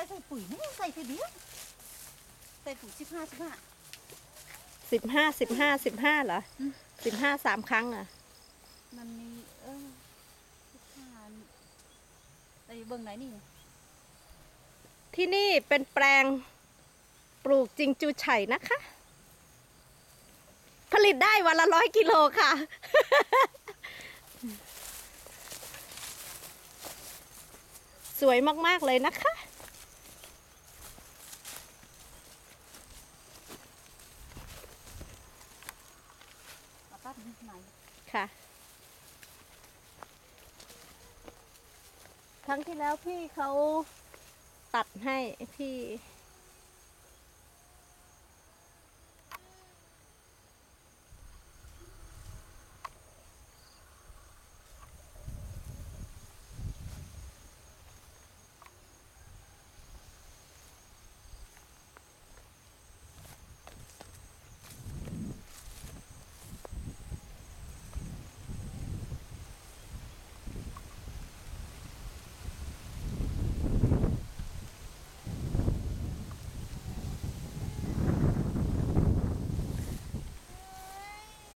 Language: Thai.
ได้ใส่ปุ๋ยไม่ใส่ทีเดียวใส่ปุ๋ยสิบห้าสิบห้าสิบห้าสิบห้าสิบห้าเหรออืมสิบห้าสามครั้งอะ มันมีเออสิบห้าไอ้เบิ่งไหนนี่ที่นี่เป็นแปลงปลูกจิงจูไฉนะคะ ผลิตได้วันละร้อยกิโลค่ะ สวยมาก ๆ เลยนะคะ เอา ตัดนิดหน่อยค่ะ ครั้งที่แล้วพี่เขาตัดให้พี่